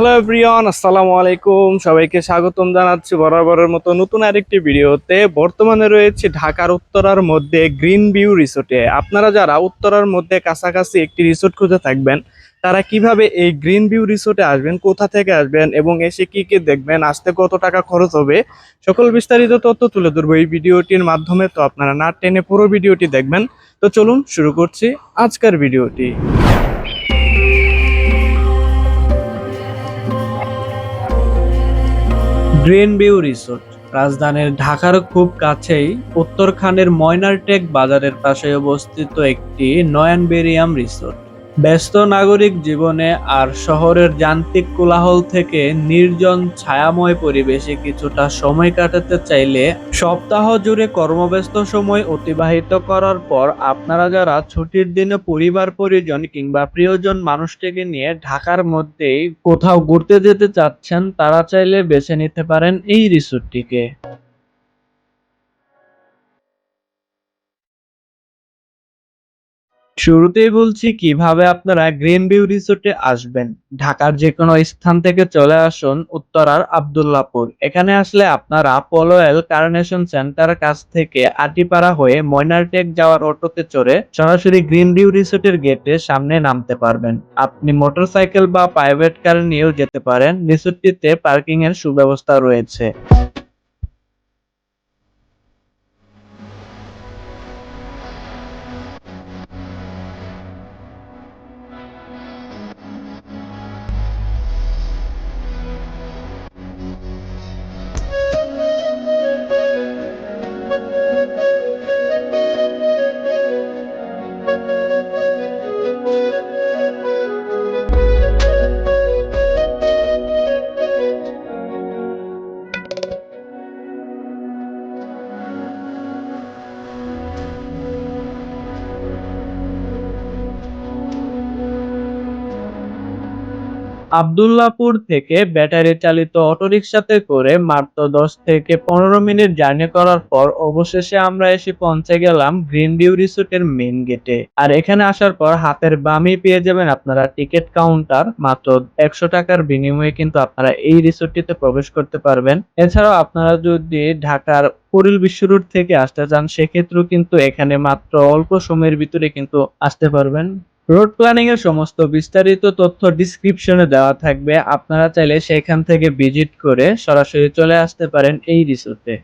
Hello everyone, আসসালামু আলাইকুম। সবাইকে স্বাগতম জানাচ্ছি বরাবরের মতো নতুন আরেকটি ভিডিওতে। বর্তমানে রয়েছে ঢাকার উত্তরার মধ্যে গ্রিন ভিউ রিসোর্টে। আপনারা যারা উত্তরার মধ্যে কাছাকাছি একটি রিসোর্ট খুঁজে থাকবেন, তারা কীভাবে এই গ্রিন ভিউ রিসোর্টে আসবেন, কোথা থেকে আসবেন, এবং এসে কি কি দেখবেন, আসতে কত টাকা খরচ হবে, সকল বিস্তারিত তথ্য তুলে ধরবো এই ভিডিওটির মাধ্যমে। তো আপনারা না টেনে পুরো ভিডিওটি দেখবেন। তো চলুন শুরু করছি আজকের ভিডিওটি। Green view resort. রাজধানীর ঢাকার খুব কাছেই উত্তরখানের ময়নারটেক বাজারের পাশে অবস্থিত একটি নয়নবেরিয়াম রিসোর্ট। ব্যস্ত নাগরিক জীবনে আর শহরের যান্ত্রিক কোলাহল থেকে নির্জন ছায়াময় পরিবেশে কিছুটা সময় কাটাতে চাইলে সপ্তাহ জুড়ে কর্মব্যস্ত সময় অতিবাহিত করার পর আপনারা যারা ছুটির দিনে পরিবার, পরিজন কিংবা প্রিয়জন মানুষটিকে নিয়ে ঢাকার মধ্যেই কোথাও ঘুরতে যেতে চাচ্ছেন, তারা চাইলে বেছে নিতে পারেন এই রিসোর্টটিকে। শুরুতেই বলছি, কীভাবে আপনারা গ্রিন ভিউ রিসোর্টে আসবেন? ঢাকার যে কোনো স্থান থেকে চলে আসুন উত্তরার আবদুল্লাপুর। এখানে আসলে আপনারা পলোয়েল কারনেশন সেন্টার কাছ থেকে আটিপাড়া হয়ে ময়নারটেক যাওয়ার অটোতে চড়ে সরাসরি গ্রিন ভিউ রিসোর্টের গেটে সামনে নামতে পারবেন। আপনি মোটরসাইকেল বা প্রাইভেট কার নিয়েও যেতে পারেন। রিসোর্টটিতে পার্কিং এর সুব্যবস্থা রয়েছে। আবদুল্লাপুর থেকে ব্যাটারি চালিত অটোরিকশাতে করে মাত্র দশ থেকে পনেরো মিনিট জার্নি করার পর অবশেষে আমরা এসে পৌঁছে গেলাম গ্রিন ভিউ রিসোর্টের মেন গেটে। আর এখানে আসার পর হাতের বামে পেয়ে যাবেন আপনারা টিকিট কাউন্টার, মাত্র একশো টাকার বিনিময়ে কিন্তু আপনারা এই রিসোর্টটিতে প্রবেশ করতে পারবেন। এছাড়াও আপনারা যদি ঢাকার কুড়িল বিশ্ব রোড থেকে আসতে চান, সেক্ষেত্রেও কিন্তু এখানে মাত্র অল্প সময়ের ভিতরে কিন্তু আসতে পারবেন। রোড প্ল্যানিং এর সমস্ত বিস্তারিত তথ্য ডিসক্রিপশনে দেওয়া থাকবে। আপনারা চাইলে সেখান থেকে ভিজিট করে সরাসরি চলে আসতে পারেন এই রিসোর্টে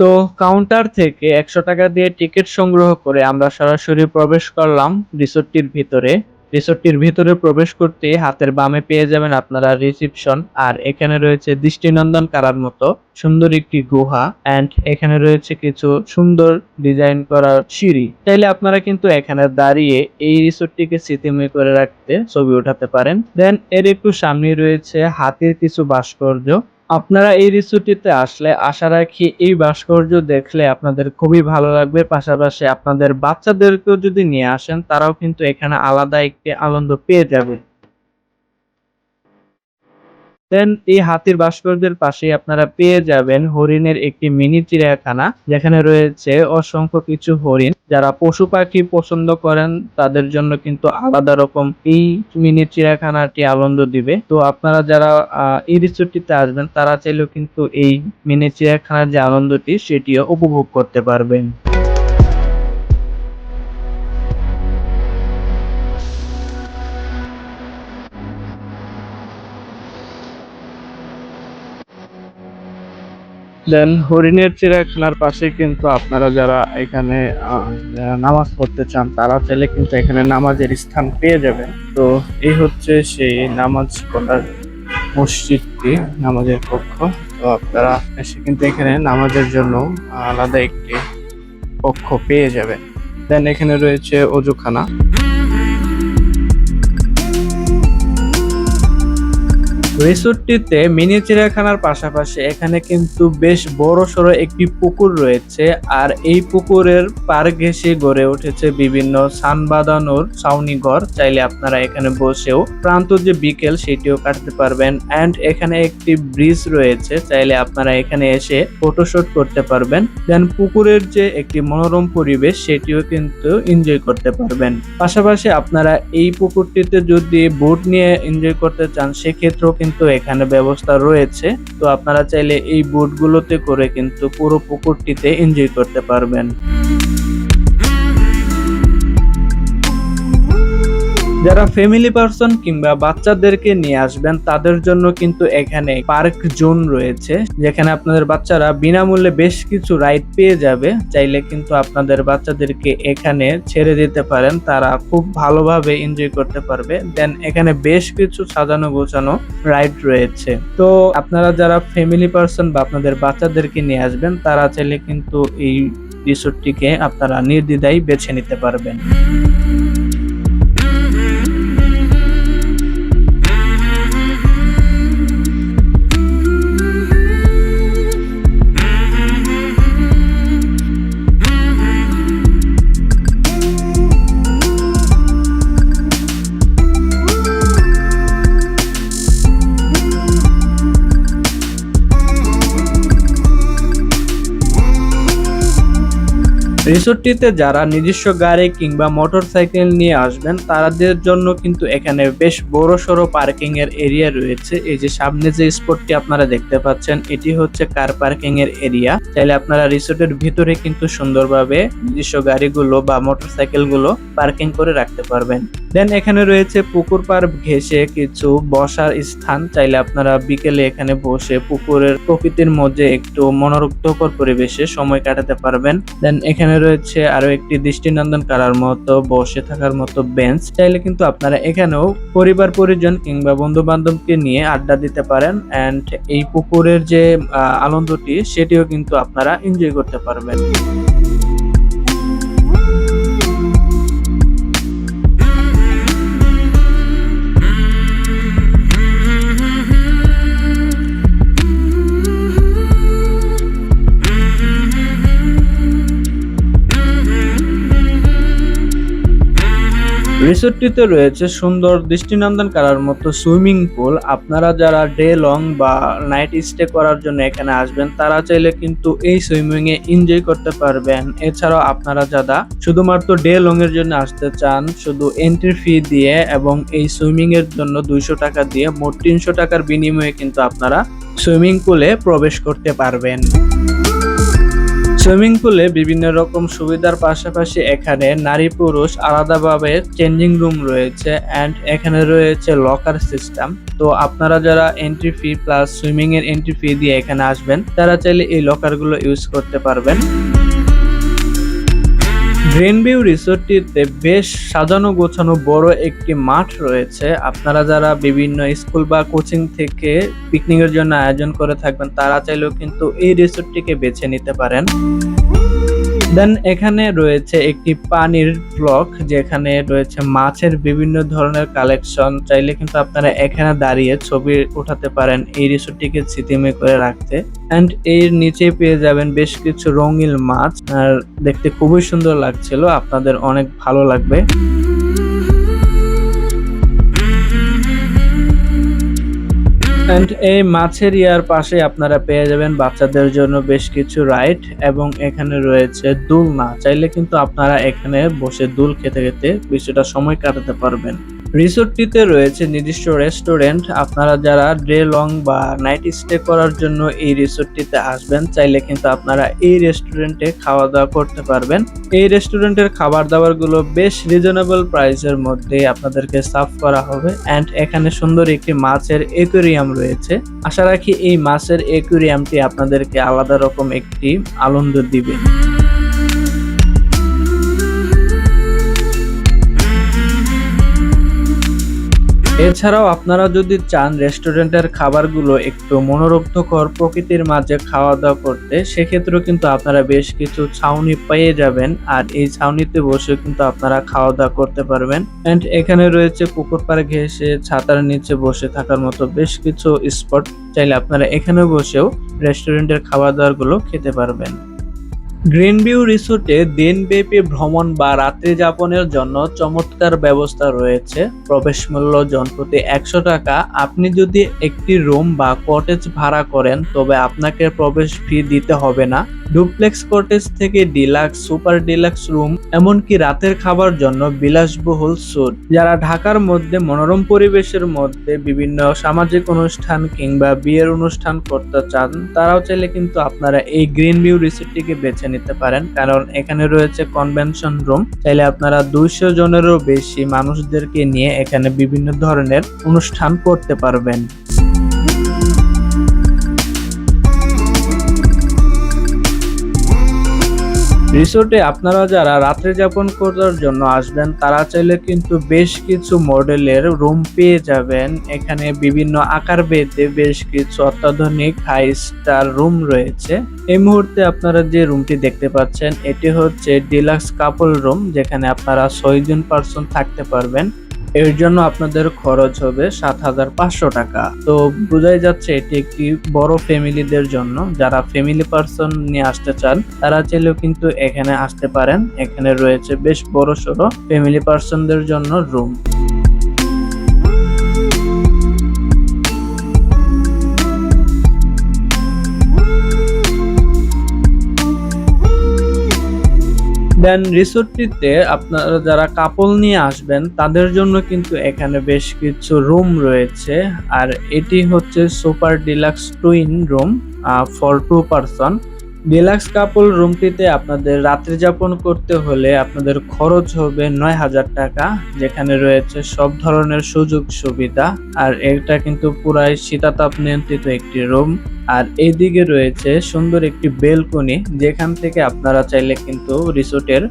তো কাউন্টার থেকে একশো টাকা দিয়ে টিকিট সংগ্রহ করে আমরা সরাসরি প্রবেশ করলাম রিসোর্টটির ভিতরে। রিসোর্টটির ভিতরে প্রবেশ করতে হাতের বামে পেয়ে যাবেন আপনারা রিসিপশন, আর এখানে রয়েছে দৃষ্টিনন্দন কারার মতো সুন্দর একটি গুহা অ্যান্ড এখানে রয়েছে কিছু সুন্দর ডিজাইন করা সিঁড়ি। চাইলে আপনারা কিন্তু এখানে দাঁড়িয়ে এই রিসোর্টটিকে স্মৃতিময় করে রাখতে ছবি উঠাতে পারেন। দেন এর একটু সামনে রয়েছে হাতির কিছু ভাস্কর্য। আপনারা এই রিসোর্টটিতে আসলে আশা রাখি এই ভাস্কর্য দেখলে আপনাদের খুবই ভালো লাগবে। পাশাপাশি আপনাদের বাচ্চাদেরকেও যদি নিয়ে আসেন, তারাও কিন্তু এখানে আলাদা একটি আনন্দ পেয়ে যাবে। দেন এই হাতির ভাস্কর্যের পাশে আপনারা পেয়ে যাবেন হরিণের একটি মিনি চিড়িয়াখানা, যেখানে রয়েছে অসংখ্য কিছু হরিণ। যারা পশু পাখি পছন্দ করেন, তাদের জন্য কিন্তু আলাদা রকম এই মিনি চিড়িয়াখানাটি আনন্দ দিবে। তো আপনারা যারা এই রিসোর্টটিতে আসবেন, তারা চাইলেও কিন্তু এই মিনি চিড়িয়াখানার যে আনন্দটি, সেটিও উপভোগ করতে পারবেন। দেন হরিণের চিড়িয়াখানার পাশে কিন্তু আপনারা যারা এখানে নামাজ পড়তে চান, তারা চাইলে কিন্তু এখানে নামাজের স্থান পেয়ে যাবেন। তো এই হচ্ছে সেই নামাজ পড়ার মসজিদটি, নামাজের পক্ষ। তো আপনারা এসে কিন্তু এখানে নামাজের জন্য আলাদা একটি কক্ষ পেয়ে যাবেন। দেন এখানে রয়েছে অজুখানা। রিসোর্টটিতে মিনি চিড়িয়াখানার পাশাপাশি এখানে কিন্তু বেশ বড় সড়ো একটি পুকুর রয়েছে, আর এই পুকুরের পার ঘেঁষে গড়ে উঠেছে বিভিন্ন সান বাঁধানোর ছাউনি ঘর। চাইলে আপনারা এখানে বসেও প্রান্ত যে বিকেল, সেটিও কাটতে পারবেন। অ্যান্ড এখানে একটি ব্রিজ রয়েছে, চাইলে আপনারা এখানে এসে ফটোশুট করতে পারবেন। দেন পুকুরের যে একটি মনোরম পরিবেশ, সেটিও কিন্তু এনজয় করতে পারবেন। পাশাপাশি আপনারা এই পুকুরটিতে যদি বোট নিয়ে এনজয় করতে চান, সেক্ষেত্রেও কিন্তু কিন্তু এখানে ব্যবস্থা রয়েছে। তো আপনারা চাইলে এই বোটগুলোতে করে কিন্তু পুরো পুকুরটিতে এনজয় করতে পারবেন। যারা ফ্যামিলি পার্সন কিংবা বাচ্চাদেরকে নিয়ে আসবেন, তাদের জন্য কিন্তু এখানে পার্ক জোন রয়েছে, যেখানে আপনাদের বাচ্চারা বিনামূল্যে বেশ কিছু রাইড পেয়ে যাবে। চাইলে কিন্তু আপনাদের বাচ্চাদেরকে এখানে ছেড়ে দিতে পারেন, তারা খুব ভালোভাবে এনজয় করতে পারবে। দেন এখানে বেশ কিছু সাজানো গোছানো রাইড রয়েছে। তো আপনারা যারা ফ্যামিলি পার্সন বা আপনাদের বাচ্চাদেরকে নিয়ে আসবেন, তারা চাইলে কিন্তু এই রিসোর্টটিকে আপনারা নির্দ্বিধায় বেছে নিতে পারবেন। রিসোর্টটিতে যারা নিজস্ব গাড়ি কিংবা মোটর সাইকেল নিয়ে আসবেন, তাদের জন্য কিন্তু এখানে বেশ বড় সড়ো পার্কিং এর এরিয়া রয়েছে। এই যে সামনে যে স্পটটি আপনারা দেখতে পাচ্ছেন, এটি হচ্ছে কার পার্কিং এর এরিয়া। চাইলে আপনারা রিসোর্টের ভিতরে কিন্তু সুন্দরভাবে নিজস্ব গাড়িগুলো বা মোটর সাইকেলগুলো পার্কিং করে রাখতে পারবেন। দেন এখানে রয়েছে পুকুর পার ঘেসে কিছু বসার স্থান। চাইলে আপনারা বিকেলে এখানে বসে পুকুরের প্রকৃতির মধ্যে একটু মনোরুগ্ধকর পরিবেশে সময় কাটাতে পারবেন। দেন এখানে রয়েছে আরও একটি দৃষ্টিনন্দন করার মতো, বসে থাকার মতো বেঞ্চ। চাইলে কিন্তু আপনারা এখানেও পরিবার, পরিজন কিংবা বন্ধু বান্ধবকে নিয়ে আড্ডা দিতে পারেন অ্যান্ড এই পুকুরের যে আনন্দটি, সেটিও কিন্তু আপনারা এনজয় করতে পারবেন। রিসোর্টটিতে রয়েছে সুন্দর দৃষ্টিনন্দন করার মতো সুইমিং পুল। আপনারা যারা ডে লং বা নাইট স্টে করার জন্য এখানে আসবেন, তারা চাইলে কিন্তু এই সুইমিং এ এনজয় করতে পারবেন। এছাড়াও আপনারা যারা শুধুমাত্র ডে লং এর জন্য আসতে চান, শুধু এন্ট্রি ফি দিয়ে এবং এই সুইমিং এর জন্য দুইশো টাকা দিয়ে মোট তিনশো টাকার বিনিময়ে কিন্তু আপনারা সুইমিং পুলে প্রবেশ করতে পারবেন। সুইমিং পুলে বিভিন্ন রকম সুবিধার পাশাপাশি এখানে নারী পুরুষ আলাদাভাবে চেঞ্জিং রুম রয়েছে অ্যান্ড এখানে রয়েছে লকার সিস্টেম তো আপনারা যারা এন্ট্রি ফি প্লাস সুইমিং এর এন্ট্রি ফি দিয়ে এখানে আসবেন, তারা চাইলে এই লকারগুলো ইউজ করতে পারবেন। গ্রিন ভিউ রিসোর্টটিতে বেশ সাজানো গোছানো বড় একটি মাঠ রয়েছে। আপনারা যারা বিভিন্ন স্কুল বা কোচিং থেকে পিকনিকের জন্য আয়োজন করে থাকবেন, তারা চাইলেও কিন্তু এই রিসোর্টটিকে বেছে নিতে পারেন। দেন এখানে রয়েছে একটি পানির ব্লক যেখানে রয়েছে মাছের বিভিন্ন ধরনের কালেকশন চাইলে কিন্তু আপনারা এখানে দাঁড়িয়ে ছবি উঠাতে পারেন এই রিসোর্টটিকে স্মৃতিময় করে রাখতে। অ্যান্ড এর নিচে পেয়ে যাবেন বেশ কিছু রঙিন মাছ। আর দেখতে খুবই সুন্দর লাগছিল। আপনাদের অনেক ভালো লাগবে। অ্যান্ড এই মাছের ইয়ার পাশে আপনারা পেয়ে যাবেন বাচ্চাদের জন্য বেশ কিছু রাইড এবং এখানে রয়েছে দুল না চাইলে কিন্তু আপনারা এখানে বসে দুল খেতে খেতে কিছুটা সময় কাটাতে পারবেন। রিসোর্টটিতে রয়েছে নির্দিষ্ট রেস্টুরেন্ট। আপনারা যারা ডে লং বা নাইট স্টে করার জন্য এই রিসোর্টটিতে আসবেন, চাইলে কিন্তু আপনারা এই রেস্টুরেন্টে খাওয়া দাওয়া করতে পারবেন। এই রেস্টুরেন্টের খাবার দাবারগুলো বেশ রিজনেবল প্রাইসের মধ্যে আপনাদেরকে সার্ভ করা হবে। অ্যান্ড এখানে সুন্দর একটি মাছের একুরিয়াম রয়েছে। আশা রাখি এই মাছের একুরিয়ামটি আপনাদেরকে আলাদা রকম একটি আনন্দ দিবে। এছাড়াও আপনারা যদি চান রেস্টুরেন্টের খাবারগুলো একটু মনোরুগ্ধকর প্রকৃতির মাঝে খাওয়া দাওয়া করতে, সেক্ষেত্রেও কিন্তু আপনারা বেশ কিছু ছাউনি পেয়ে যাবেন। আর এই ছাউনিতে বসে কিন্তু আপনারা খাওয়া দাওয়া করতে পারবেন। এন্ড এখানে রয়েছে পুকুর পাড়ে ঘেসে ছাতার নিচে বসে থাকার মতো বেশ কিছু স্পট চাইলে আপনারা এখানে বসেও রেস্টুরেন্টের খাবার দাবারগুলো খেতে পারবেন। গ্রিন ভিউ রিসোর্টে দিনব্যাপী ভ্রমণ বা রাত্রি যাপনের জন্য চমৎকার ব্যবস্থা রয়েছে। প্রবেশ মূল্য জনপ্রতি একশো টাকা। আপনি যদি একটি রুম বা কটেজ ভাড়া করেন, তবে আপনাকে প্রবেশ ফি দিতে হবে না। ডুপ্লেক্স কটেজ থেকে ডিলাক্স, সুপার ডিলাক্স রুম, এমনকি রাতের খাবার জন্য বিলাসবহুল স্যুট যারা ঢাকার মধ্যে মনোরম পরিবেশের মধ্যে বিভিন্ন সামাজিক অনুষ্ঠান কিংবা বিয়ের অনুষ্ঠান করতে চান, তারাও চাইলে কিন্তু আপনারা এই গ্রিন ভিউ রিসোর্টটিকে বেছে নিতে পারেন। কারণ এখানে রয়েছে কনভেনশন রুম চাইলে আপনারা দুইশো জনেরও বেশি মানুষদেরকে নিয়ে এখানে বিভিন্ন ধরনের অনুষ্ঠান করতে পারবেন। রিসোর্টে আপনারা যারা রাত্রে যাপন করার জন্য আসবেন, তারা চাইলে কিন্তু বেশ কিছু মডেলের রুম পেয়ে যাবেন। এখানে বিভিন্ন আকার বেদে বেশ কিছু অত্যাধুনিক হাই স্টার রুম রয়েছে। এই মুহূর্তে আপনারা যে রুমটি দেখতে পাচ্ছেন, এটি হচ্ছে ডিলাক্স কাপল রুম যেখানে আপনারা ছয়জন পার্সন থাকতে পারবেন। এর জন্য আপনাদের খরচ হবে সাত হাজার পাঁচশো টাকা। তো বোঝাই যাচ্ছে এটি একটি বড় ফ্যামিলিদের জন্য। যারা ফ্যামিলি পার্সন নিয়ে আসতে চান, তারা চাইলেও কিন্তু এখানে আসতে পারেন। এখানে রয়েছে বেশ বড় সড়ো ফ্যামিলি পার্সনদের জন্য রুম। দেন রিসোর্টটিতে আপনারা যারা কাপল নিয়ে আসবেন, তাদের জন্য কিন্তু এখানে বেশ কিছু রুম রয়েছে। আর এটি হচ্ছে super deluxe twin room for two person deluxe couple রুমটিতে আপনাদের রাত্রি যাপন করতে হলে আপনাদের খরচ হবে নয় হাজার টাকা, যেখানে রয়েছে সব ধরনের সুযোগ সুবিধা। আর এটা কিন্তু পুরাই শীতাতাপ নিয়ন্ত্রিত একটি রুম আর এইদিকে রয়েছে সুন্দর একটি বেলকনি যেখান থেকে আপনারা চাইলে কিন্তু রিসোর্টের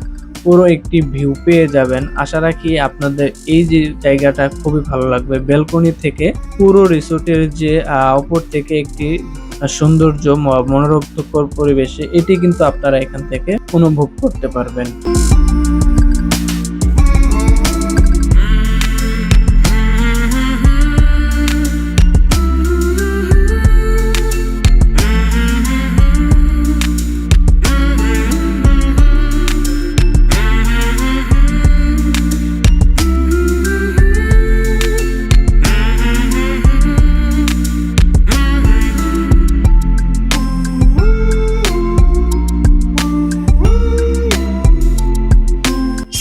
পুরো একটি ভিউ পেয়ে যাবেন। আশা রাখি আপনাদের এই যে জায়গাটা খুবই ভালো লাগবে। বেলকনি থেকে পুরো রিসোর্টের যে উপর থেকে একটি সৌন্দর্য ম- পরিবেশে এটি কিন্তু আপনারা এখান থেকে অনুভব করতে পারবেন।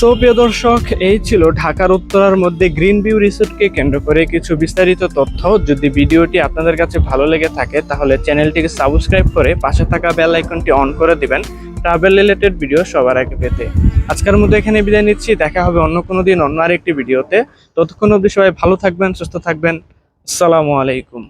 সো প্রিয় দর্শক, এই ছিল ঢাকার উত্তরার মধ্যে গ্রিন ভিউ রিসোর্টকে কেন্দ্র করে কিছু বিস্তারিত তথ্য। যদি ভিডিওটি আপনাদের কাছে ভালো লেগে থাকে, তাহলে চ্যানেলটিকে সাবস্ক্রাইব করে পাশে থাকা বেল আইকনটি অন করে দিবেন ট্রাভেল রিলেটেড ভিডিও সবার আগে পেতে। আজকের মতো এখানে বিদায় নিচ্ছি, দেখা হবে অন্য কোনো দিন অন্য আরেকটি ভিডিওতে ততক্ষণ অবধি সবাই ভালো থাকবেন, সুস্থ থাকবেন। আসসালামু আলাইকুম।